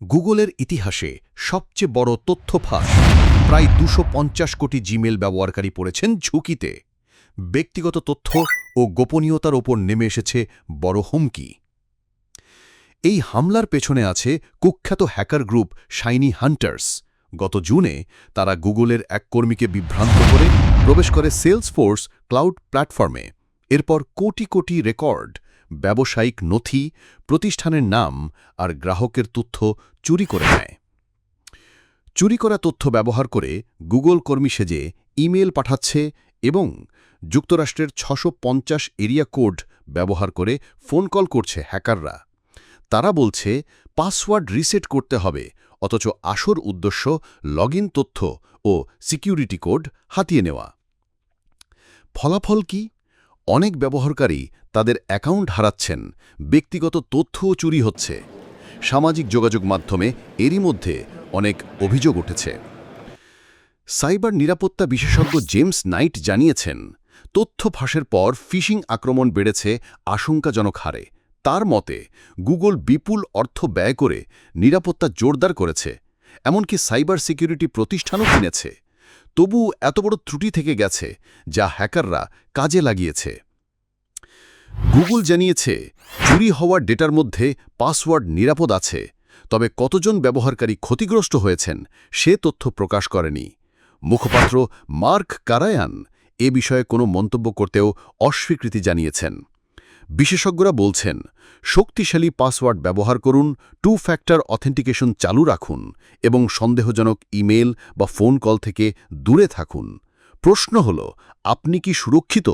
গুগলের ইতিহাসে সবচেয়ে বড় তথ্য ফাঁস প্রায় দুশো কোটি জিমেল ব্যবহারকারী পড়েছেন ঝুঁকিতে। ব্যক্তিগত তথ্য ও গোপনীয়তার ওপর নেমে এসেছে বড় হুমকি। এই হামলার পেছনে আছে কুখ্যাত হ্যাকার গ্রুপ শাইনি হান্টার্স। গত জুনে তারা গুগলের এক কর্মীকে বিভ্রান্ত করে প্রবেশ করে সেলস ফোর্স ক্লাউড প্ল্যাটফর্মে। এরপর কোটি কোটি রেকর্ড ব্যবসায়িক নথি, প্রতিষ্ঠানের নাম আর গ্রাহকের তথ্য চুরি করে নেয়। চুরি করা তথ্য ব্যবহার করে গুগল কর্মী সেজে ইমেল পাঠাচ্ছে এবং যুক্তরাষ্ট্রের ছশো এরিয়া কোড ব্যবহার করে ফোন কল করছে হ্যাকাররা। তারা বলছে, পাসওয়ার্ড রিসেট করতে হবে, অথচ আসর উদ্দেশ্য লগইন তথ্য ও সিকিউরিটি কোড হাতিয়ে নেওয়া। ফলাফল কি? অনেক ব্যবহারকারী তাদের অ্যাকাউন্ট হারাচ্ছেন, ব্যক্তিগত তথ্যও চুরি হচ্ছে। সামাজিক যোগাযোগ মাধ্যমে এরই মধ্যে অনেক অভিযোগ উঠেছে। সাইবার নিরাপত্তা বিশেষজ্ঞ জেমস নাইট জানিয়েছেন, তথ্য ফাঁসের পর ফিশিং আক্রমণ বেড়েছে আশঙ্কাজনক হারে। তার মতে, গুগল বিপুল অর্থ ব্যয় করে নিরাপত্তা জোরদার করেছে, এমনকি সাইবার সিকিউরিটি প্রতিষ্ঠানও কিনেছে। তবু এত বড় ত্রুটি থেকে গেছে যা হ্যাকাররা কাজে লাগিয়েছে। গুগল জানিয়েছে, চুরি হওয়ার ডেটার মধ্যে পাসওয়ার্ড নিরাপদ আছে, তবে কতজন ব্যবহারকারী ক্ষতিগ্রস্ত হয়েছেন সে তথ্য প্রকাশ করেনি। মুখপাত্র মার্ক কারায়ান এ বিষয়ে কোনো মন্তব্য করতেও অস্বীকৃতি জানিয়েছেন। বিশেষজ্ঞরা বলছেন, শক্তিশালী পাসওয়ার্ড ব্যবহার করুন টু ফ্যাক্টর অথেন্টিকেশন চালু রাখুন এবং সন্দেহজনক ইমেল বা ফোন কল থেকে দূরে থাকুন। প্রশ্ন হল, আপনি কি সুরক্ষিত?